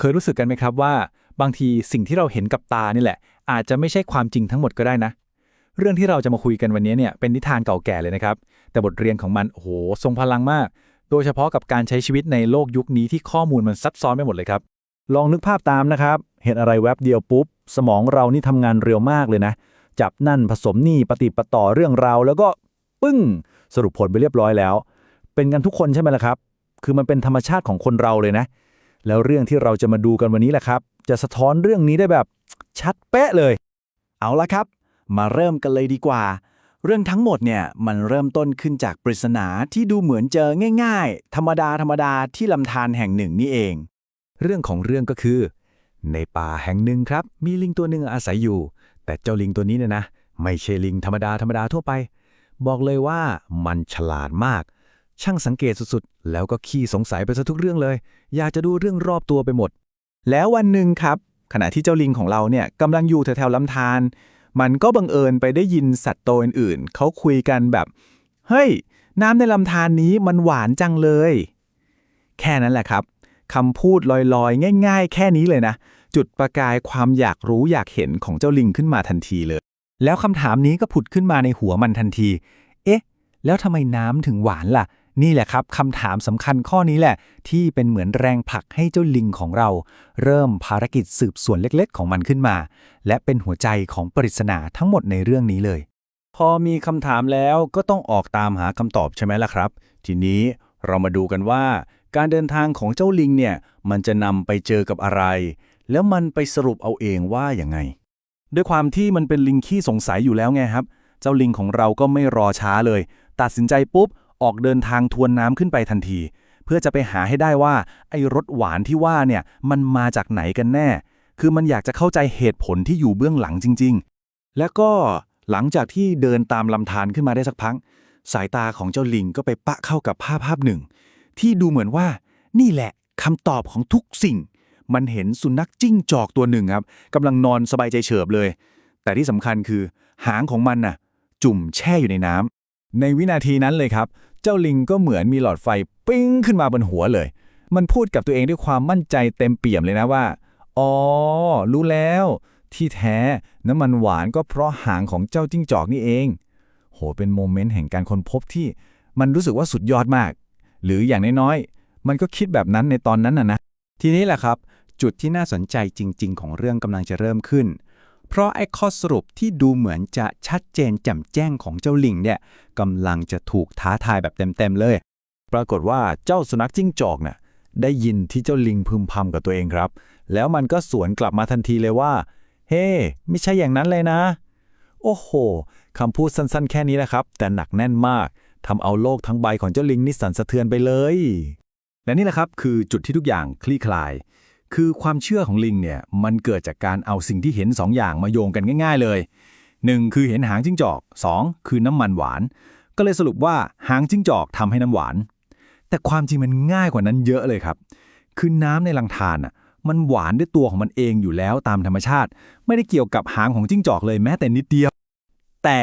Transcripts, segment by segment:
เคยรู้สึกกันไหมครับว่า บางทีสิ่งที่เราเห็นกับตานี่แหละ อาจจะไม่ใช่ความจริงทั้งหมดก็ได้นะ เรื่องที่เราจะมาคุยกันวันนี้เนี่ยเป็นนิทานเก่าแก่เลยนะครับ แต่บทเรียนของมันโอ้โหทรงพลังมาก โดยเฉพาะกับการใช้ชีวิตในโลกยุคนี้ที่ข้อมูลมันซับซ้อนไปหมดเลยครับลองนึกภาพตามนะครับ เห็นอะไรแวบเดียวปุ๊บ สมองเรานี่ทำงานเร็วมากเลยนะ จับนั่นผสมนี่ปฏิปต่อเรื่องราวแล้วก็ปึ้ง สรุปผลไปเรียบร้อยแล้ว เป็นกันทุกคนใช่ไหมล่ะครับ คือมันเป็นธรรมชาติของคนเราเลยนะ แล้วเรื่องที่เราจะมาดูกันวันนี้แหละครับ จะสะท้อนเรื่องนี้ได้แบบชัดเป๊ะเลย เอาละครับ มาเริ่มกันเลยดีกว่า เรื่องทั้งหมดเนี่ยมันเริ่มต้นขึ้นจากปริศนาที่ดูเหมือนเจอง่าย ๆ ธรรมดาธรรมดาที่ลำธารแห่งหนึ่งนี่เอง เรื่องของเรื่องก็คือ ในป่าแห่งหนึ่งครับ มีลิงตัวหนึ่งอาศัยอยู่ แต่เจ้าลิงตัวนี้เนี่ยนะ ไม่ใช่ลิงธรรมดาธรรมดาทั่วไป บอกเลยว่ามันฉลาดมาก ช่างสังเกตสุดๆ แล้วก็ขี้สงสัยไปซะทุกเรื่องเลย อยากจะดูเรื่องรอบตัวไปหมด แล้ววันหนึ่งครับ ขณะที่เจ้าลิงของเราเนี่ยกำลังอยู่แถวๆลำธารมันก็บังเอิญไปได้ยินสัตว์ตัวอื่นๆเขาคุยกันแบบ เฮ้ย น้ำในลำธารนี้มันหวานจังเลย แค่นั้นแหละครับคำพูดลอยๆ ง่าย ๆ แค่นี้เลยนะ จุดประกายความอยากรู้อยากเห็นของเจ้าลิงขึ้นมาทันทีเลย แล้วคำถามนี้ก็ผุดขึ้นมาในหัวมันทันที เอ๊ะ แล้วทำไมน้ำถึงหวานล่ะ นี่แหละครับคำถามสำคัญข้อนี้แหละ ที่เป็นเหมือนแรงผลักให้เจ้าลิงของเรา เริ่มภารกิจสืบสวนเล็กๆ ของมันขึ้นมา และเป็นหัวใจของปริศนาทั้งหมดในเรื่องนี้เลย พอมีคำถามแล้วก็ต้องออกตามหาคำตอบใช่ไหมล่ะครับ ทีนี้เรามาดูกันว่า การเดินทางของเจ้าลิงเนี่ยมันจะนำไปเจอกับอะไร แล้วมันไปสรุปเอาเองว่าอย่างไง ด้วยความที่มันเป็นลิงขี้สงสัยอยู่แล้วไงครับ เจ้าลิงของเราก็ไม่รอช้าเลย ตัดสินใจปุ๊บ ออกเดินทางทวนน้ำขึ้นไปทันที เพื่อจะไปหาให้ได้ว่าไอ้รสหวานที่ว่าเนี่ยมันมาจากไหนกันแน่ คือมันอยากจะเข้าใจเหตุผลที่อยู่เบื้องหลังจริง ๆ แล้วก็หลังจากที่เดินตามลำธารขึ้นมาได้สักพักสายตาของเจ้าลิงก็ไปปะเข้ากับภาพภาพหนึ่ง ที่ดูเหมือนว่า นี่แหละคำตอบของทุกสิ่ง มันเห็นสุนัขจิ้งจอกตัวหนึ่งครับกำลังนอนสบายใจเฉิบเลย แต่ที่สำคัญคือ หางของมันน่ะ จุ่มแช่อยู่ในน้ำในวินาทีนั้นเลยครับ เจ้าลิงก็เหมือนมีหลอดไฟปิ้งขึ้นมาบนหัวเลย มันพูดกับตัวเองด้วยความมั่นใจเต็มเปี่ยมเลยนะว่า อ๋อ รู้แล้ว ที่แท้น้ำมันหวานก็เพราะหางของเจ้าจิ้งจอกนี่เอง โห เป็นโมเมนต์แห่งการค้นพบที่มันรู้สึกว่าสุดยอดมาก หรืออย่างน้อยๆ มันก็คิดแบบนั้นในตอนนั้นน่ะนะ ทีนี้แหละครับ จุดที่น่าสนใจจริง ๆ ของเรื่องกำลังจะเริ่มขึ้น เพราะไอ้ข้อสรุปที่ดูเหมือนจะชัดเจนแจ่มแจ้งของเจ้าลิงเนี่ยกำลังจะถูกท้าทายแบบเต็มๆเลย ปรากฏว่าเจ้าสุนัขจิ้งจอกน่ะได้ยินที่เจ้าลิงพึมพำกับตัวเองครับ แล้วมันก็สวนกลับมาทันทีเลยว่า เฮ้ไม่ใช่อย่างนั้นเลยนะ โอ้โหคำพูดสั้นๆ แค่นี้นะครับ แต่หนักแน่นมากทำเอาโลกทั้งใบของเจ้าลิงนี่สั่นสะเทือนไปเลย และนี่แหละครับคือจุดที่ทุกอย่างคลี่คลาย คือความเชื่อของลิงเนี่ยมันเกิดจากการเอาสิ่งที่เห็นสองอย่างมาโยงกันง่าย ๆเลย 1. คือเห็นหางจิ้งจอก 2. คือน้ำมันหวาน ก็เลยสรุปว่าหางจิ้งจอกทำให้น้ำหวาน แต่ความจริงมันง่ายกว่านั้นเยอะเลยครับ คือน้ำในลังทานอะมันหวานด้วยตัวของมันเองอยู่แล้วตามธรรมชาติ ไม่ได้เกี่ยวกับหางของจิ้งจอกเลยแม้แต่นิดเดียว แต่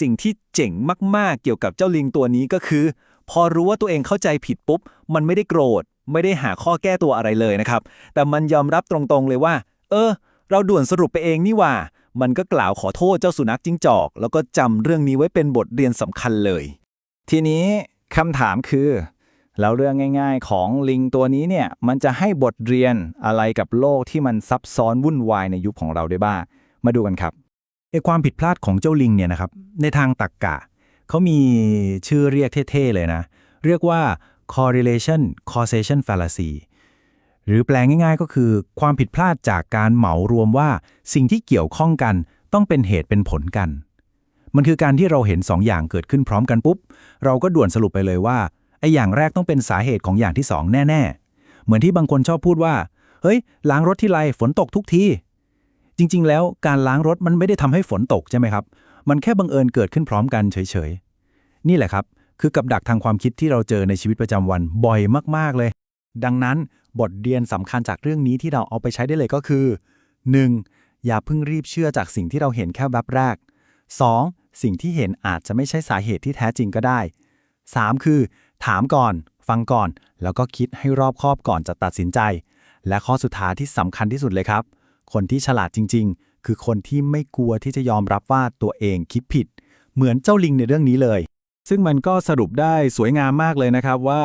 สิ่งที่เจ๋งมากๆ เกี่ยวกับเจ้าลิงตัวนี้ก็คือ พอรู้ว่าตัวเองเข้าใจผิดปุ๊บ มันไม่ได้โกรธ ไม่ได้หาข้อแก้ตัวอะไรเลยนะครับ แต่มันยอมรับตรงๆเลยว่า เออ เราด่วนสรุปไปเองนี่ว่า มันก็กล่าวขอโทษเจ้าสุนัขจิ้งจอก แล้วก็จำเรื่องนี้ไว้เป็นบทเรียนสำคัญเลย ทีนี้คำถามคือ แล้วเรื่องง่าย ๆ ของลิงตัวนี้เนี่ย มันจะให้บทเรียนอะไรกับโลกที่มันซับซ้อนวุ่นวายในยุคของเราได้บ้าง มาดูกันครับไอความผิดพลาดของเจ้าลิงเนี่ยนะครับ ในทางตรรกกะ เขามีชื่อเรียกเท่ๆเลยนะ เรียกว่า correlation causation fallacy หรือแปลง่ายๆก็คือ ความผิดพลาดจากการเหมารวมว่าสิ่งที่เกี่ยวข้องกันต้องเป็นเหตุเป็นผลกัน มันคือการที่เราเห็นสองอย่างเกิดขึ้นพร้อมกันปุ๊บ เราก็ด่วนสรุปไปเลยว่าไอ้อย่างแรกต้องเป็นสาเหตุของอย่างที่สองแน่ ๆ เหมือนที่บางคนชอบพูดว่า เฮ้ย ล้างรถที่ไรฝนตกทุกที จริง ๆ แล้วการล้างรถมันไม่ได้ทำให้ฝนตกใช่ไหมครับ มันแค่บังเอิญเกิดขึ้นพร้อมกันเฉยๆ นี่แหละครับ คือกับดักทางความคิดที่เราเจอในชีวิตประจำวันบ่อยมาก ๆ เลย ดังนั้นบทเรียนสำคัญจากเรื่องนี้ที่เราเอาไปใช้ได้เลยก็คือ 1. อย่าเพิ่งรีบเชื่อจากสิ่งที่เราเห็นแค่แวบแรก 2. สิ่งที่เห็นอาจจะไม่ใช่สาเหตุที่แท้จริงก็ได้ 3. คือ ถามก่อน ฟังก่อน แล้วก็คิดให้รอบคอบก่อนจะตัดสินใจ และข้อสุดท้ายที่สำคัญที่สุดเลยครับ คนที่ฉลาดจริง ๆ คือคนที่ไม่กลัวที่จะยอมรับว่าตัวเองคิดผิด เหมือนเจ้าลิงในเรื่องนี้เลย ซึ่งมันก็สรุปได้สวยงามมากเลยนะครับว่า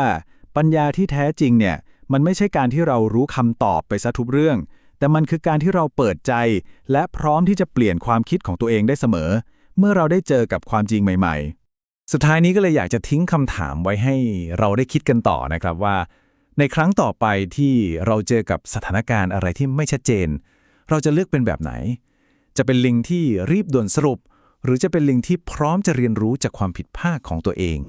ปัญญาที่แท้จริงเนี่ยมันไม่ใช่การที่เรารู้คำตอบไปซะทุกเรื่อง แต่มันคือการที่เราเปิดใจ และพร้อมที่จะเปลี่ยนความคิดของตัวเองได้เสมอ เมื่อเราได้เจอกับความจริงใหม่ ๆ สุดท้ายนี้ก็เลยอยากจะทิ้งคำถามไว้ให้เราได้คิดกันต่อนะครับว่า ในครั้งต่อไปที่เราเจอกับสถานการณ์อะไรที่ไม่ชัดเจน เราจะเลือกเป็นแบบไหน จะเป็นลิงที่รีบด่วนสรุป หรือจะเป็นลิงที่พร้อมจะเรียนรู้จากความผิดพลาดของตัวเอง